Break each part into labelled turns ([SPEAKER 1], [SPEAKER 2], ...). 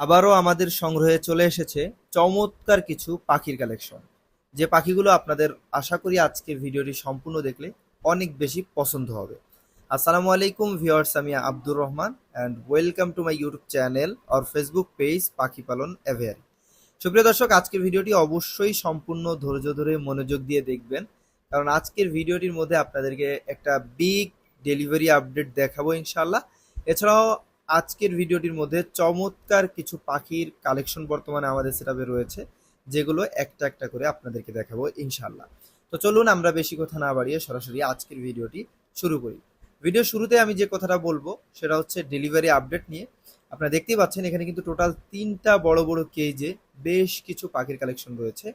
[SPEAKER 1] আবারও আমাদের সংগ্রহে চলে এসেছে চমৎকার কিছু পাখির কালেকশন যে পাখিগুলো আপনাদের আশা করি আজকের ভিডিওটি সম্পূর্ণ দেখলে অনেক বেশি পছন্দ হবে। আসসালামু আলাইকুম ভিওয়ার্স আমি Abdur Rahman and welcome to my YouTube channel or Facebook page পাখি পালন এভিয়ারি সুপ্রিয় দর্শক, আজকের ভিডিওটি অবশ্যই সম্পূর্ণ ধৈর্য ধরে মনোযোগ দিয়ে দেখবেন, কারণ আজকের ভিডিওটির মধ্যে আপনাদেরকে একটা বিগ ডেলিভারি আপডেট দেখাবো ইনশাল্লাহ এছাড়াও আজকের ভিডিওটির মধ্যে চমৎকার কিছু পাখির কালেকশন বর্তমানে আমাদের সেটাপে রয়েছে, যেগুলো একটা একটা করে আপনাদেরকে দেখাবো ইনশাল্লাহ তো চলুন আমরা বেশি কথা না বাড়িয়ে সরাসরি আজকের ভিডিওটি শুরু করি। ভিডিও শুরুতে আমি যে কথাটা বলব, সেটা হচ্ছে ডেলিভারি আপডেট নিয়ে। আপনারা দেখতেই পাচ্ছেন, এখানে কিন্তু টোটাল তিনটা বড় বড় কেজে বেশ কিছু পাখির কালেকশন রয়েছে।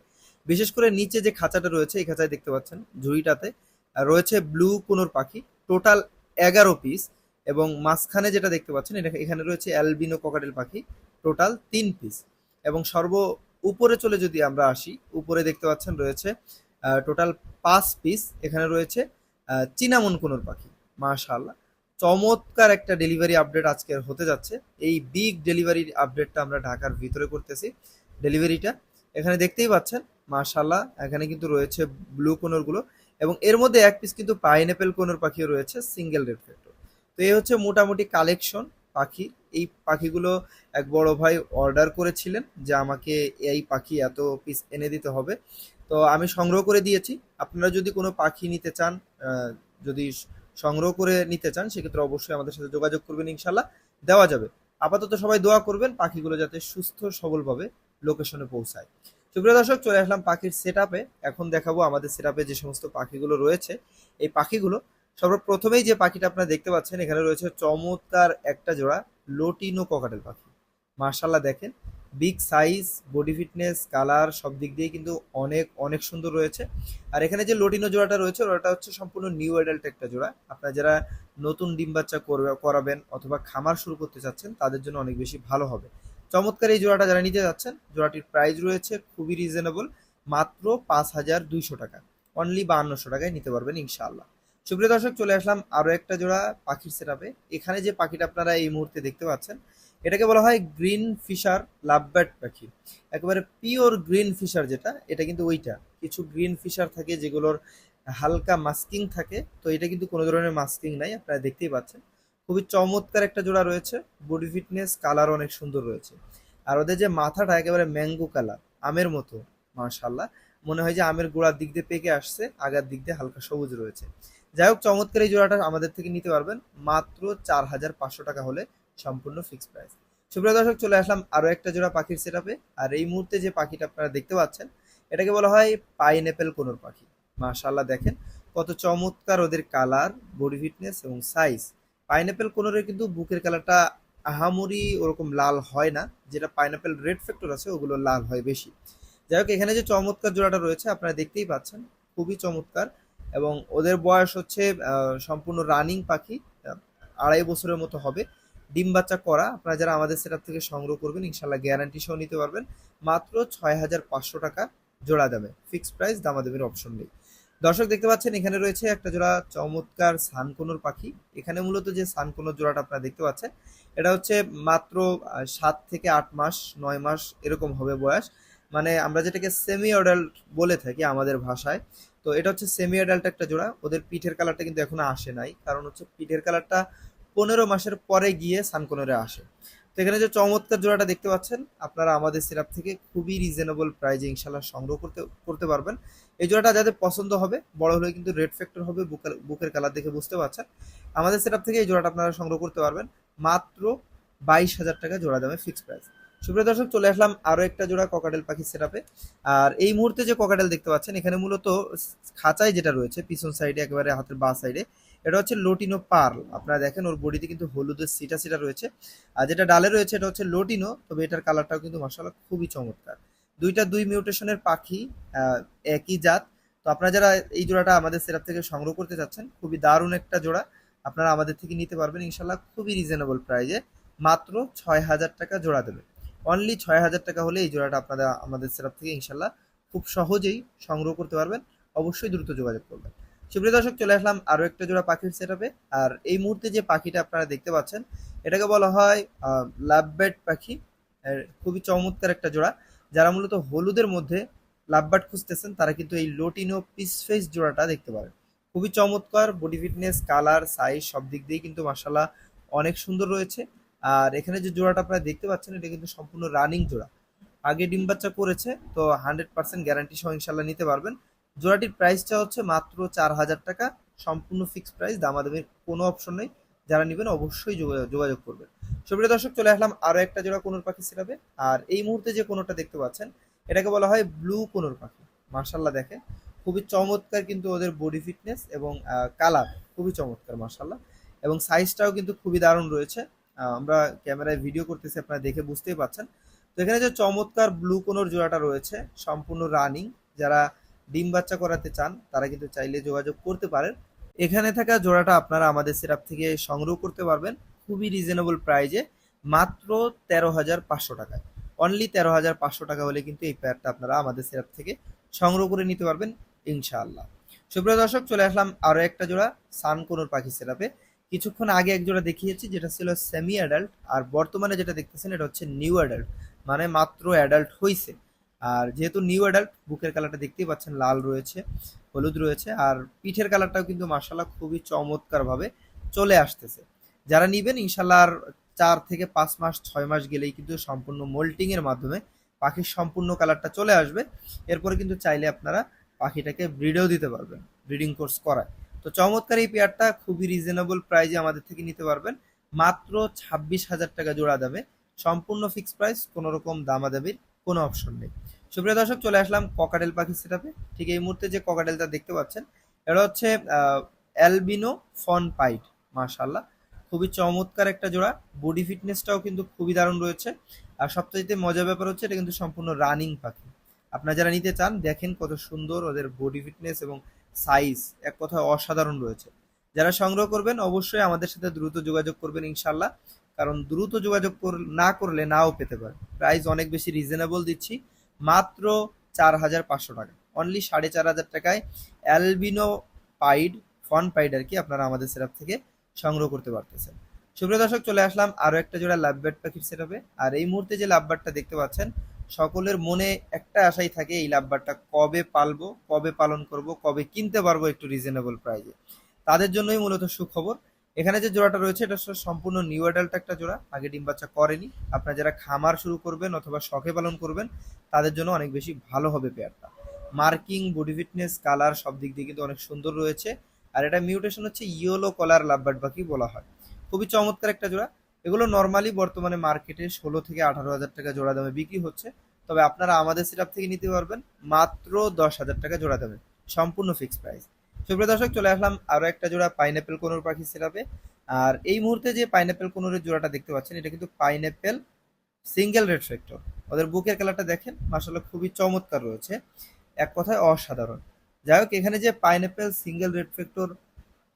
[SPEAKER 1] বিশেষ করে নিচে যে খাঁচাটা রয়েছে, এই খাঁচায় দেখতে পাচ্ছেন, ঝুড়িটাতে রয়েছে ব্লু কোনোর পাখি টোটাল এগারো পিস এবং মাঝখানে যেটা দেখতে পাচ্ছেন, এটা এখানে রয়েছে অ্যালবিনো ককাটেল পাখি, টোটাল তিন পিস এবং সর্ব উপরে চলে যদি আমরা আসি, উপরে দেখতে পাচ্ছেন রয়েছে টোটাল পাঁচ পিস এখানে রয়েছে চিনামন কোনোর পাখি। মাশাআল্লাহ। চমৎকার একটা ডেলিভারি আপডেট আজকের হতে যাচ্ছে। এই বিগ ডেলিভারি আপডেটটা আমরা ঢাকার ভিতরে করতেছি ডেলিভারিটা এখানে দেখতেই পাচ্ছেন, মাশাআল্লাহ, এখানে কিন্তু রয়েছে ব্লু কোনোরগুলো। এবং এর মধ্যে এক পিস কিন্তু পাইনঅ্যাপেল কোনোর পাখিও রয়েছে সিঙ্গেল রেড তো এই হচ্ছে মোটামুটি কালেকশন পাখি। এই পাখিগুলো এক বড় ভাই অর্ডার করেছিলেন যে আমাকে এই পাখি এত পিস এনে দিতে হবে। তো আমি সংগ্রহ করে দিয়েছি। আপনারা যদি কোনো পাখি নিতে চান যদি সংগ্রহ করে নিতে চান, সেক্ষেত্রে অবশ্যই আমাদের সাথে যোগাযোগ করবেন ইনশাল্লাহ। দেওয়া যাবে। আপাতত সবাই দোয়া করবেন পাখিগুলো যাতে সুস্থ, সবলভাবে লোকেশনে পৌঁছায়। সুপ্রিয় দর্শক, চলে আসলাম পাখির সেট এখন দেখাবো আমাদের সেট যে সমস্ত পাখিগুলো রয়েছে। এই পাখিগুলো সর্বপ্রথমেই যে পাখিটা আপনারা দেখতে পাচ্ছেন, এখানে রয়েছে চমৎকার একটা জোড়া লোটিনো ককাটেল পাখি। মার্শাল্লাহ দেখেন big size body fitness colour সব দিক দিয়ে কিন্তু অনেক অনেক সুন্দর রয়েছে। আর এখানে যে লোটিনো জোড়াটা রয়েছে, ওটা হচ্ছে সম্পূর্ণ নিউ অ্যাডাল্ট একটা জোড়া। আপনারা যারা নতুন ডিম বাচ্চা করবে, করাবেন অথবা খামার শুরু করতে চাচ্ছেন, তাদের জন্য অনেক বেশি ভালো হবে। চমৎকার এই জোড়াটা যারা নিতে যাচ্ছেন, জোড়াটির প্রাইস রয়েছে খুবই রিজনেবল মাত্র পাঁচ হাজার দুইশো টাকা। অনলি বাহান্নশো টাকায় নিতে পারবেন ইনশাআল্লাহ। সুপ্রিয় দর্শক, চলে আসলাম আরও একটা জোড়া পাখির সেটাপে এখানে যে পাখিটা আপনারা এই মুহূর্তে দেখতে পাচ্ছেন, এটাকে বলা হয় গ্রিন ফিশার লাভবার্ড পাখি। একেবারে পিওর গ্রিন ফিশার যেটা, এটা কিন্তু ওইটা। কিছু গ্রিন ফিশার থাকে যেগুলোর হালকা মাস্কিং থাকে, তো এটা কিন্তু কোনো ধরনের মাস্কিং নাই, আপনারা দেখতেই পাচ্ছেন। খুবই চমৎকার একটা জোড়া রয়েছে, বডি ফিটনেস কালার অনেক সুন্দর রয়েছে। আর ওদের যে মাথাটা একেবারে ম্যাঙ্গো কালার, আমের মতো মাশাল্লাহ মনে হয় যে আমের গোড়ার দিক দিয়ে পেকে আসছে, আগার দিক দিয়ে হালকা সবুজ রয়েছে। যাই হোক, চমৎকার এই জোড়াটা আমাদের থেকে নিতে পারবেন। মাত্র চার হাজার পাঁচশো টাকা হলে সম্পূর্ণ ফিক্সড প্রাইস সুপ্রিয় দর্শক, চলে আসলাম আরও একটা জোড়া পাখির সেটাপে আর এই মুহূর্তে যে পাখিটা আপনারা দেখতে পাচ্ছেন, এটাকে বলা হয় পাইনঅ্যাপেল কোনোর পাখি। মাশাল্লাহ দেখেন কত চমৎকার ওদের কালার বডি ফিটনেস এবং সাইজ পাইনঅ্যাপেল কোনোরের কিন্তু বুকের কালারটা আহামরি ওরকম লাল হয় না। যেটা পাইনঅ্যাপেল রেড ফ্যাক্টর আছে, ওগুলো লাল হয় বেশি। যাই হোক, এখানে যে চমৎকার জোড়াটা রয়েছে, আপনারা দেখতেই পাচ্ছেন, খুবই চমৎকার। এবং ওদের বয়স হচ্ছে সম্পূর্ণ রানিং পাখি আড়াই বছরের মতো হবে। ডিম বাচ্চা করা, আপনারা যারা আমাদের সেটার থেকে সংগ্রহ করবেন ইনশাল্লাহ গ্যারান্টি সহ নিতে পারবেন। মাত্র ছয় হাজার পাঁচশো টাকা জোড়া দামে। ফিক্সড প্রাইস দামাদামের অপশন নেই। দর্শক, দেখতে পাচ্ছেন, এখানে রয়েছে একটা জোড়া চমৎকার সানকোনোর পাখি। এখানে মূলত যে সানকোনোর জোড়াটা আপনারা দেখতে পাচ্ছেন, এটা হচ্ছে মাত্র সাত থেকে আট মাস, নয় মাস এরকম হবে বয়স। মানে আমরা যেটাকে সেমি অ্যাডাল্ট বলে থাকি আমাদের ভাষায় তো এটা হচ্ছে সেমি অ্যাডাল্ট একটা জোড়া। ওদের পিঠের কালারটা কিন্তু এখনও আসে নাই। কারণ হচ্ছে পিঠের কালারটা পনেরো মাসের পরে গিয়ে সানকোনরে আসে। তো এখানে যে চমৎকার জোড়াটা দেখতে পাচ্ছেন, আপনারা আমাদের সিরাপ থেকে খুবই রিজনেবল প্রাইজে ইনশাল্লাহ সংগ্রহ করতে করতে পারবেন। এই জোড়াটা যাদের পছন্দ হবে, বড় হলে কিন্তু রেড ফ্যাক্টর হবে, বুকের বুকের কালার দেখে বুঝতে পারছেন। আমাদের সিরাপ থেকে এই জোড়াটা আপনারা সংগ্রহ করতে পারবেন। মাত্র বাইশ হাজার টাকা জোড়া দামে ফিক্সড প্রাইস সুপ্রিয় দর্শক, চলে আসলাম আরও একটা জোড়া ককাটেল পাখি সেটাপে আর এই মুহূর্তে যে ককাটেল দেখতে পাচ্ছেন, এখানে মূলত খাঁচায় যেটা রয়েছে, পিছন সাইডে একেবারে হাতের বা সাইডে এটা হচ্ছে লোটিনো পার্ল আপনারা দেখেন, ওর বডিতে কিন্তু হলুদের সিটা সিটা রয়েছে। আর যেটা ডালে রয়েছে, এটা হচ্ছে লোটিনো তবে এটার কালারটাও কিন্তু মাসাল্লাহ খুবই চমৎকার। দুইটা দুই মিউটেশনের পাখি একই জাত। তো আপনারা যারা এই জোড়াটা আমাদের সেরাপ থেকে সংগ্রহ করতে চাচ্ছেন, খুবই দারুণ একটা জোড়া। আপনারা আমাদের থেকে নিতে পারবেন ইনশাল্লাহ খুবই রিজনেবল প্রাইজে মাত্র ছয় হাজার টাকা জোড়া দেবে। অনলি ছয় হাজার টাকা হলে এই জোড়াটা আপনারা আমাদের সেরাপ থেকে ইনশাল্লাহ খুব সহজেই সংগ্রহ করতে পারবেন। অবশ্যই দ্রুত যোগাযোগ করবেন। সুপ্রিয় দর্শক, চলে আসলাম আরও একটা জোড়া পাখির সেটাপে আর এই মুহূর্তে যে পাখিটা আপনারা দেখতে পাচ্ছেন, এটাকে বলা হয় লাভ বেড পাখি। খুবই চমৎকার একটা জোড়া। যারা মূলত হলুদের মধ্যে লাভবার্ড খুঁজতেছেন, তারা কিন্তু এই লোটিনো পিস ফেস জোড়াটা দেখতে পারেন। খুবই চমৎকার বডি ফিটনেস কালার সাইজ সব দিক দিয়ে কিন্তু মাসাল্লাহ অনেক সুন্দর রয়েছে। আর এখানে যে জোড়াটা আপনারা দেখতে পাচ্ছেন, এটা কিন্তু সম্পূর্ণ রানিং জোড়া। আগে ডিম বাচ্চা করেছে, তো হান্ড্রেড পার্সেন্ট গ্যারান্টি সহ ইনশাল্লাহ নিতে পারবেন। জোড়াটির প্রাইসটা হচ্ছে মাত্র চার হাজার টাকা। সম্পূর্ণ ফিক্সড প্রাইস দামাদামির কোনো অপশন নেই। যারা নেবেন অবশ্যই যোগা- যোগাযোগ করবেন। সুপ্রিয় দর্শক, চলে আসলাম আরও একটা জোড়া কোনোর পাখি সেরাবে আর এই মুহূর্তে যে কোনোটা দেখতে পাচ্ছেন, এটাকে বলা হয় ব্লু কোনোর পাখি। মার্শাল্লাহ দেখেন, খুবই চমৎকার কিন্তু ওদের বডি ফিটনেস এবং কালার খুবই চমৎকার মার্শাল্লাহ এবং সাইজটাও কিন্তু খুবই দারুণ রয়েছে। আমরা ক্যামেরায় ভিডিও করতেছি, আপনারা দেখে বুঝতেই পাচ্ছেন। তো এখানে যে চমৎকার ব্লু কোনোর জোড়াটা রয়েছে, সম্পূর্ণ রানিং যারা ডিম বাচ্চা করাতে চান, তারা কিন্তু চাইলে যোগাযোগ করতে পারেন। এখানে থাকা জোড়াটা আপনারা আমাদের সেরাপ থেকে সংগ্রহ করতে পারবেন, খুবই রিজনেবল প্রাইজে মাত্র তেরো হাজার পাঁচশো টাকায়। অনলি তেরো হাজার পাঁচশো টাকা হলে কিন্তু এই প্যাডটা আপনারা আমাদের সেরাপ থেকে সংগ্রহ করে নিতে পারবেন, ইনশাআল্লাহ। সুপ্রিয় দর্শক, চলে আসলাম আরও একটা জোড়া সান কোনোর পাখি সেরাপে কিছুক্ষণ আগে একজোড়া দেখিয়েছি, যেটা ছিল সেমি অ্যাডাল্ট আর বর্তমানে যেটা দেখতেছেন এটা হচ্ছে নিউ অ্যাডাল্ট মানে মাত্র অ্যাডাল্ট হইছে। আর যেহেতু নিউ অ্যাডাল্ট বুকের কালারটা দেখতেই পাচ্ছেন, লাল রয়েছে, হলুদ রয়েছে, আর পিঠের কালারটাও কিন্তু মার্শাল্লাহ খুবই চমৎকারভাবে চলে আসতেছে। যারা নিবেন ইনশাল্লাহ চার থেকে পাঁচ মাস, ছয় মাস গেলেই কিন্তু সম্পূর্ণ মোল্টিং এর মাধ্যমে পাখির সম্পূর্ণ কালারটা চলে আসবে। এরপরে কিন্তু চাইলে আপনারা পাখিটাকে ব্রিডেও দিতে পারবেন ব্রিডিং কোর্স করায়। তো চমৎকার এই পেয়ারটা, খুবই রিজনেবল প্রাইজে আমাদের থেকে নিতে পারবেন। মাত্র ছাব্বিশ হাজার টাকা জোড়া দামে। সম্পূর্ণ ফিক্স প্রাইস কোনো রকম দামাদাবির কোনো অপশন নেই। সুপ্রিয় দর্শক, চলে আসলাম ককাটেল পাখি সেটাপে ঠিক এই মুহূর্তে যে ককাটেলটা দেখতে পাচ্ছেন, এটা হচ্ছে অ্যালবিনো ফন পাইট মাশাল্লাহ খুবই চমৎকার একটা জোড়া। বডি ফিটনেসটাও কিন্তু খুবই দারুণ রয়েছে। আর সবচেয়ে মজার ব্যাপার হচ্ছে, এটা কিন্তু সম্পূর্ণ রানিং পাখি। আপনারা যারা নিতে চান, দেখেন কত সুন্দর ওদের বডি ফিটনেস এবং সাইজ, এক কথায় অসাধারণ রয়েছে। যারা সংগ্রহ করবেন, অবশ্যই আমাদের সাথে দ্রুত যোগাযোগ করবেন ইনশাল্লাহ কারণ দ্রুত যোগাযোগ না করলে নাও পেতে পারে প্রাইস অনেক বেশি রিজনেবল দিচ্ছি। মাত্র চার হাজার পাঁচশো টাকা। অনলি সাড়ে চার হাজার টাকায় অ্যালবিনো পাইড ফন পাইড আর কি আপনারা আমাদের সেরাপ থেকে সংগ্রহ করতে পারতেছেন। সুপ্রিয় দর্শক, চলে আসলাম আরও একটা জোড়া লাভবার্ড পাখির সেরাপে আর এই মুহূর্তে যে লাভবার্ডটা দেখতে পাচ্ছেন সকলের মনে একটা আশাই থাকে এই লাভবারটা কবে পালবো, কবে পালন করব, কবে কিনতে পারব একটু রিজনেবল প্রাইজে তাদের জন্যই মূলত সুখবর। এখানে যে জোড়াটা রয়েছে, এটা সম্পূর্ণ নিউ অ্যাডাল্ট একটা জোড়া। আগে ডিম বাচ্চা করেনি। আপনারা যারা খামার শুরু করবেন অথবা শখে পালন করবেন, তাদের জন্য অনেক বেশি ভালো হবে পেয়ারটা মার্কিং বডি ফিটনেস কালার সব দিক দিয়ে কিন্তু অনেক সুন্দর রয়েছে। আর এটা মিউটেশন হচ্ছে ইয়েলো কলার লাভবার্ড পাখি বলা হয়। খুবই চমৎকার একটা জোড়া। এগুলো নর্মালি বর্তমানে মার্কেটে ষোলো থেকে আঠারো হাজার টাকা জোড়া দামে বিক্রি হচ্ছে। তবে আপনারা আমাদের সিরাপ থেকে নিতে পারবেন মাত্র দশ হাজার টাকা জোড়া দামে, সম্পূর্ণ ফিক্স প্রাইস সুপ্রিয় দর্শক, চলে আসলাম আরও একটা জোড়া পাইনাপেল কোনোর পাখি সিরাপে আর এই মুহূর্তে যে পাইনাপেল কোনোরের জোড়াটা দেখতে পাচ্ছেন, এটা কিন্তু পাইনাপেল সিঙ্গেল রেড ফ্যাক্টর ওদের বুকের কালারটা দেখেন মাসাল্লাহ খুবই চমৎকার রয়েছে। এক কথায় অসাধারণ। যাই হোক, এখানে যে পাইনাপেল সিঙ্গেল রেড ফ্যাক্টর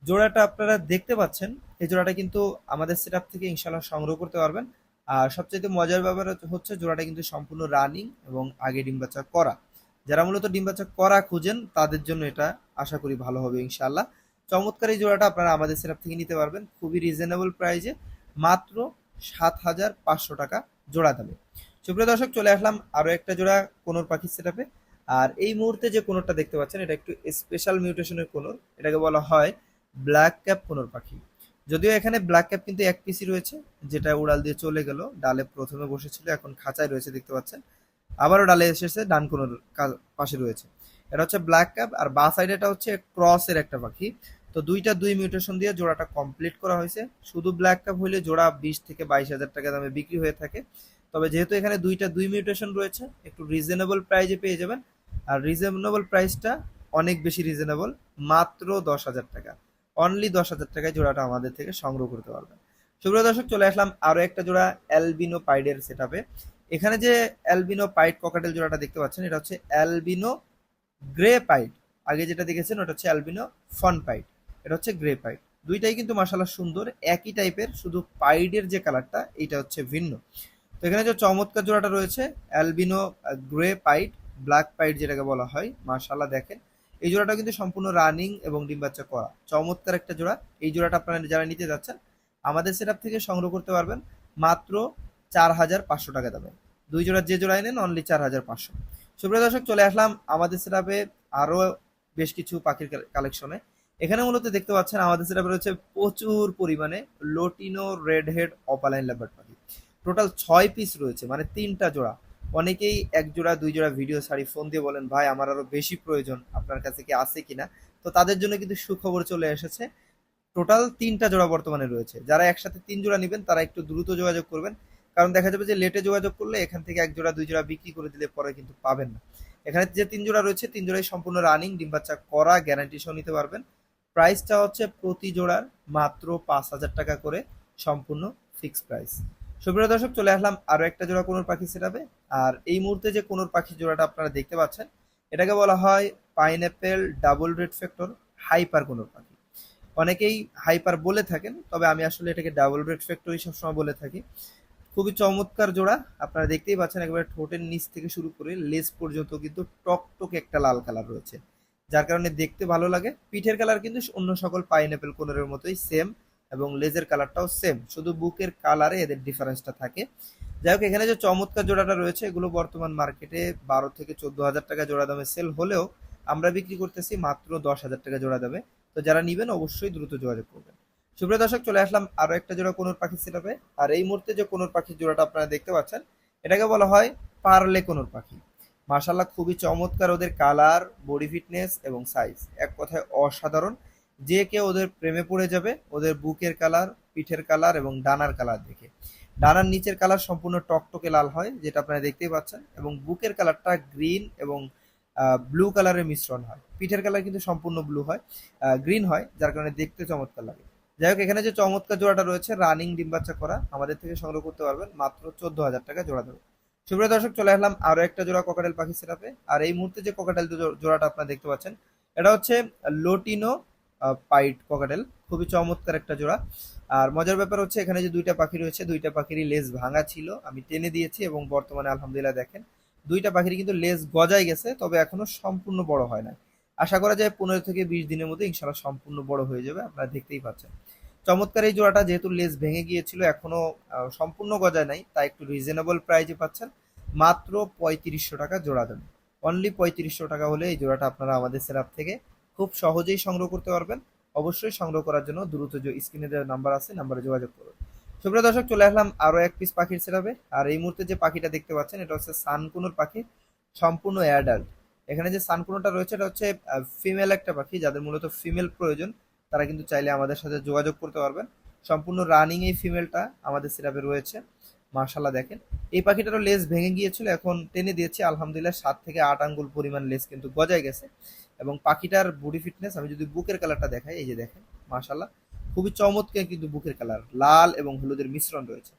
[SPEAKER 1] জোড়াটা আপনারা দেখতে পাচ্ছেন এই জোড়াটা কিন্তু আমাদের সেটআপ থেকে ইনশাল্লাহ সংগ্রহ করতে পারবেন। আর সবচেয়ে মজার ব্যাপার হচ্ছে জোড়াটা কিন্তু সম্পূর্ণ রানিং এবং আগে ডিম বাচ্চা করা। যারা মূলত ডিম বাচ্চা করা খুঁজেন, তাদের জন্য এটা আশা করি ভালো হবে ইনশাল্লাহ চমৎকার এই জোড়াটা আপনারা আমাদের সেটআপ থেকে নিতে পারবেন খুবই রিজনেবল প্রাইজে মাত্র সাত হাজার পাঁচশো টাকা জোড়া দামে। সুপ্রিয় দর্শক, চলে আসলাম আরও একটা জোড়া কোনোর পাখির সেটআপে আর এই মুহূর্তে যে কোনোরটা দেখতে পাচ্ছেন, এটা একটু স্পেশাল মিউটেশনের কোনোর। এটাকে বলা হয় ব্ল্যাক ক্যাপ কোনোর পাখি। যদিও এখানে ব্ল্যাক ক্যাপ কিন্তু এক পিসি রয়েছে, যেটা উড়াল দিয়ে চলে গেল। ডালে প্রথমে বসেছিল, এখন খাঁচায় রয়েছে, দেখতে পাচ্ছেন। আবারও ডালে এসেছে ডান কোনোর পাশে রয়েছে। এটা হচ্ছে ব্ল্যাক ক্যাপ আর বা সাইড এটা হচ্ছে ক্রসের একটা পাখি। তো দুইটা দুই মিউটেশন দিয়ে জোড়াটা কমপ্লিট করা হয়েছে। শুধু ব্ল্যাক ক্যাপ হইলে জোড়া বিশ থেকে বাইশ হাজার টাকা দামে বিক্রি হয়ে থাকে। তবে যেহেতু এখানে দুইটা দুই মিউটেশন রয়েছে, একটু রিজনেবল প্রাইজে পেয়ে যাবেন। আর রিজনেবল প্রাইসটা অনেক বেশি রিজনেবল মাত্র দশ হাজার টাকা। অনলি দশ হাজার টাকায় জোড়াটা আমাদের থেকে সংগ্রহ করতে পারবেন। সুপ্রিয় দর্শক, চলে আসলাম আরও একটা জোড়া অ্যালবিনো পাইডের সেট এখানে যে অ্যালবিনো পাইড ককাটেল জোড়াটা দেখতে পাচ্ছেন, এটা হচ্ছে অ্যালবিনো গ্রে পাইড আগে যেটা দেখেছেন, ওটা হচ্ছে অ্যালবিনো ফন পাইড এটা হচ্ছে গ্রে পাইড দুইটাই কিন্তু মাসাল্লাহ সুন্দর, একই টাইপের শুধু পাইডের যে কালারটা এইটা হচ্ছে ভিন্ন। তো এখানে যে চমৎকার জোড়াটা রয়েছে albino grey pied black pied যেটাকে বলা হয় মাশাল্লাহ দেখেন। এই জোড়াটা কিন্তু সম্পূর্ণ রানিং এবং ডিম বাচ্চা করা। চমৎকার একটা জোড়া। এই জোড়াটা আপনারা যারা নিতে যাচ্ছেন, আমাদের সেটআপ থেকে সংগ্রহ করতে পারবেন মাত্র চার হাজার পাঁচশো টাকা দামে। দুই জোড়া যে জোড়াই নেন অনলি চার হাজার পাঁচশো। সুপ্রিয় দর্শক, চলে আসলাম আমাদের সেটাপে আরও বেশ কিছু পাখির কালেকশনে এখানে মূলত দেখতে পাচ্ছেন, আমাদের সেটাপে রয়েছে প্রচুর পরিমাণে lutino red head opaline lovebird পাখি। টোটাল ছয় পিস রয়েছে মানে তিনটা জোড়া। অনেকেই এক জোড়া দুই জোড়া ভিডিও ছাড়ি ফোন দিয়ে বলেন, ভাই, আমার আরও বেশি প্রয়োজন, আপনার কাছে কি আছে কিনা? তো তাদের জন্য কিন্তু সুখবর চলে এসেছে। টোটাল তিনটা জোড়া বর্তমানে রয়েছে। যারা একসাথে তিন জোড়া নেবেন, তারা একটু দ্রুত যোগাযোগ করবেন। কারণ দেখা যাবে যে লেটে যোগাযোগ করলে এখান থেকে এক জোড়া দুই জোড়া বিক্রি করে দিলে পরে কিন্তু পাবেন না। এখানে যে তিন জোড়া রয়েছে, তিন জোড়াই সম্পূর্ণ রানিং ডিম বাচ্চা করা গ্যারান্টি সহ নিতে পারবেন। প্রাইসটা হচ্ছে প্রতি জোড়ার মাত্র পাঁচ হাজার টাকা করে সম্পূর্ণ ফিক্সড প্রাইস সুপ্রিয় দর্শক, চলে আসলাম আরও একটা জোড়া কোনোর পাখি সেটাবে আর এই মুহূর্তে যে কোনোর পাখি জোড়াটা আপনারা দেখতে পাচ্ছেন, এটাকে বলা হয় pineapple double red factor hyper conure পাখি। অনেকেই হাইপার বলে থাকেন, তবে আমি আসলে এটাকে ডাবল রেড ফ্যাক্টরি সবসময় বলে থাকি। খুবই চমৎকার জোড়া, আপনারা দেখতেই পাচ্ছেন একেবারে ঠোঁটের নিচ থেকে শুরু করে লেস পর্যন্ত কিন্তু টকটকে একটা লাল কালার রয়েছে। যার কারণে দেখতে ভালো লাগে। পিঠের কালার কিন্তু অন্য সকল পাইনঅ্যাপেল কোনোরের মতোই সেম এবং লেজের কালারটাও সেম শুধু বুকের কালারে এদের ডিফারেন্সটা থাকে। যাই হোক, এখানে যে চমৎকার জোড়াটা রয়েছে, এগুলো বর্তমান মার্কেটে বারো থেকে চোদ্দ হাজার টাকা জোড়া দামে সেল হলেও আমরা বিক্রি করতেছি মাত্র দশ হাজার টাকা জোড়া দামে। তো যারা নিবেন, অবশ্যই দ্রুত যোগাযোগ করবেন। সুপ্রিয় দর্শক, চলে আসলাম আরও একটা জোড়া কোনোর পাখি সেটাপে আর এই মুহূর্তে যে কোনোর পাখির জোড়াটা আপনারা দেখতে পাচ্ছেন, এটাকে বলা হয় পারলে কোনোর পাখি। মার্শাল্লাহ খুবই চমৎকার ওদের কালার বডি ফিটনেস এবং সাইজ এক কথায় অসাধারণ। যে কেউ ওদের প্রেমে পড়ে যাবে, ওদের বুকের কালার, পিঠের কালার এবং ডানার কালার দেখে। ডানার নিচের কালার সম্পূর্ণ টকটকে লাল হয়, যেটা আপনারা দেখতেই পাচ্ছেন, এবং বুকের কালারটা গ্রিন এবং ব্লু কালারের মিশ্রণ হয়। পিঠের কালার কিন্তু সম্পূর্ণ ব্লু হয় গ্রিন হয়, যার কারণে দেখতে চমৎকার লাগে। যাই হোক, এখানে যে চমৎকার জোড়াটা রয়েছে, রানিং ডিম বাচ্চা করা, আমাদের থেকে সংগ্রহ করতে পারবেন, মাত্র চোদ্দ হাজার টাকা জোড়া দেবে সুপ্রিয় দর্শক, চলে আসলাম আরও একটা জোড়া কোকাটেল পাখি সেটাপে আর এই মুহূর্তে যে কোকাটেল জোড়াটা আপনারা দেখতে পাচ্ছেন, এটা হচ্ছে লোটিনো পাইট ককাটেল। খুবই চমৎকার একটা জোড়া। আর মজার ব্যাপার হচ্ছে, এখানে যে দুইটা পাখি রয়েছে, দুইটা পাখিরই লেজ ভাঙা ছিল। আমি টেনে দিয়েছি এবং বর্তমানে আলহামদুলিল্লাহ দেখেন, দুইটা পাখির কিন্তু লেজ গজায় গেছে, তবে এখনও সম্পূর্ণ বড় হয় না। আশা করা যায় পনেরো থেকে বিশ দিনের মধ্যে ইনশাল্লাহ সম্পূর্ণ বড় হয়ে যাবে, আপনারা দেখতেই পাচ্ছেন। চমৎকার এই জোড়াটা যেহেতু লেজ ভেঙে গিয়েছিল, এখনও সম্পূর্ণ গজায় নাই, তাই একটু রিজনেবল প্রাইজে পাচ্ছেন। মাত্র পঁয়ত্রিশশো টাকা জোড়া দেন অনলি পঁয়ত্রিশশো টাকা হলে এই জোড়াটা আপনারা আমাদের সেরাপ থেকে খুব সহজেই সংগ্রহ করতে পারবেন। অবশ্যই সংগ্রহ করার জন্য দ্রুত যে স্ক্রিনে যে নাম্বার আছে, নাম্বারে যোগাযোগ করুন। সুপ্রিয় দর্শক, চলে আসলাম আরও এক পিস পাখির সেরাবে আর এই মুহূর্তে যে পাখিটা দেখতে পাচ্ছেন, এটা হচ্ছে সানকুনোর পাখি, সম্পূর্ণ অ্যাডাল্ট এখানে যে সানকুনোটা রয়েছে, এটা হচ্ছে ফিমেল একটা পাখি, যাদের মূলত ফিমেল প্রয়োজন। তারা কিন্তু চাইলে আমাদের সাথে যোগাযোগ করতে পারবেন। সম্পূর্ণ রানিং এই ফিমেলটা আমাদের সিরাপে রয়েছে। মার্শাল্লাহ দেখেন। এই পাখিটারও লেজ ভেঙে গিয়েছিল, এখন টেনে দিয়েছি। আলহামদুলিল্লাহ সাত থেকে আট আঙ্গুল পরিমাণ লেজ কিন্তু গজায় গেছে। এবং পাখিটার বডি ফিটনেস আমি যদি বুকের কালারটা দেখাই, এই যে দেখেন মার্শাল্লাহ খুবই চমৎকার কিন্তু বুকের কালার লাল এবং হলুদের মিশ্রণ রয়েছে।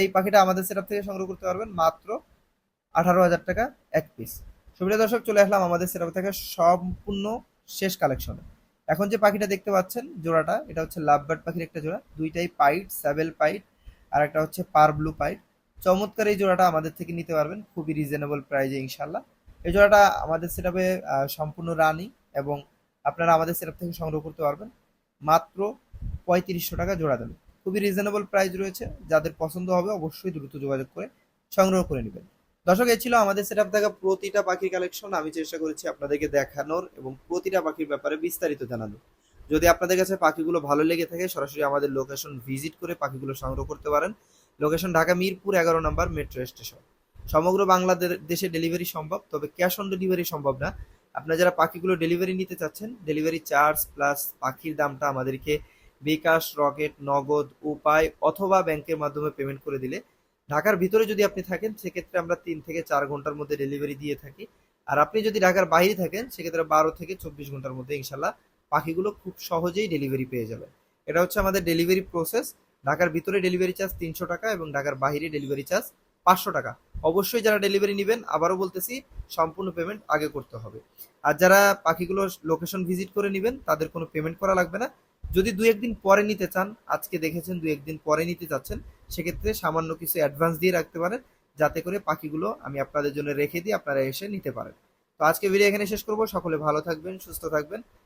[SPEAKER 1] এই পাখিটা আমাদের সেটাপ থেকে সংগ্রহ করতে পারবেন মাত্র আঠারো হাজার টাকা এক পিস সুবিধা দর্শক, চলে আসলাম আমাদের সেটাপ থেকে সম্পূর্ণ শেষ কালেকশনে এখন যে পাখিটা দেখতে পাচ্ছেন জোড়াটা, এটা হচ্ছে লাভবার্ড পাখির একটা জোড়া। দুইটাই পাইট, স্যাবেল পাইট আর একটা হচ্ছে পার ব্লু পাইট চমৎকার এই জোড়াটা আমাদের থেকে নিতে পারবেন, খুবই রিজনেবল প্রাইজে ইনশাল্লাহ এই জোড়াটা আমাদের সেটাপে সম্পূর্ণ রানি এবং আপনারা আমাদের সেটাপ থেকে সংগ্রহ করতে পারবেন। মাত্র পঁয়ত্রিশশো টাকা জোড়া দেবেন খুবই রিজনেবল প্রাইস রয়েছে। যাদের পছন্দ হবে অবশ্যই দ্রুত যোগাযোগ করে সংগ্রহ করে নেবেন। দর্শক, এই ছিল আমাদের সেটআপ থাকা প্রতিটা পাখির কালেকশন আমি চেষ্টা করেছি আপনাদেরকে দেখানোর এবং প্রতিটা পাখির ব্যাপারে বিস্তারিত জানানোর। যদি আপনাদের কাছে পাখিগুলো ভালো লেগে থাকে, সরাসরি আমাদের লোকেশন ভিজিট করে পাখিগুলো সংগ্রহ করতে পারেন। লোকেশন ঢাকা মিরপুর এগারো নম্বর মেট্রো স্টেশন সমগ্র বাংলাদেশে ডেলিভারি সম্ভব, তবে ক্যাশ অন ডেলিভারি সম্ভব না। আপনারা যারা পাখিগুলো ডেলিভারি নিতে চাচ্ছেন ডেলিভারি চার্জ প্লাস পাখির দামটা আমাদেরকে বিকাশ, রকেট, নগদ, উপায় অথবা ব্যাংকের মাধ্যমে পেমেন্ট করে দিলে ঢাকার ভিতরে যদি আপনি থাকেন, সেক্ষেত্রে আমরা তিন থেকে চার ঘণ্টার মধ্যে ডেলিভারি দিয়ে থাকি। আর আপনি যদি ঢাকার বাইরে থাকেন, সেক্ষেত্রে বারো থেকে চব্বিশ ঘণ্টার মধ্যে ইনশাল্লাহ পাখিগুলো খুব সহজেই ডেলিভারি পেয়ে যাবে। এটা হচ্ছে আমাদের ডেলিভারি প্রসেস ঢাকার ভিতরে ডেলিভারি চার্জ তিনশো টাকা এবং ঢাকার বাইরে ডেলিভারি চার্জ পাঁচশো টাকা। অবশ্যই যারা ডেলিভারি নেবেন, আবারও বলতেছি, সম্পূর্ণ পেমেন্ট আগে করতে হবে। আর যারা পাখিগুলো লোকেশন ভিজিট করে নেবেন, তাদের কোনো পেমেন্ট করা লাগবে না। যদি দু একদিন পরে নিতে চান, আজকে দেখেছেন দু একদিন পরে নিতে চাচ্ছেন সেক্ষেত্রে সামান্য কিছু অ্যাডভান্স দিয়ে রাখতে পারেন, যাতে করে পাখিগুলো আমি আপনাদের জন্য রেখে দিই, আপনারা এসে নিতে পারেন। তো আজকে ভিডিও এখানে শেষ করব। সকলে ভালো থাকবেন, সুস্থ থাকবেন।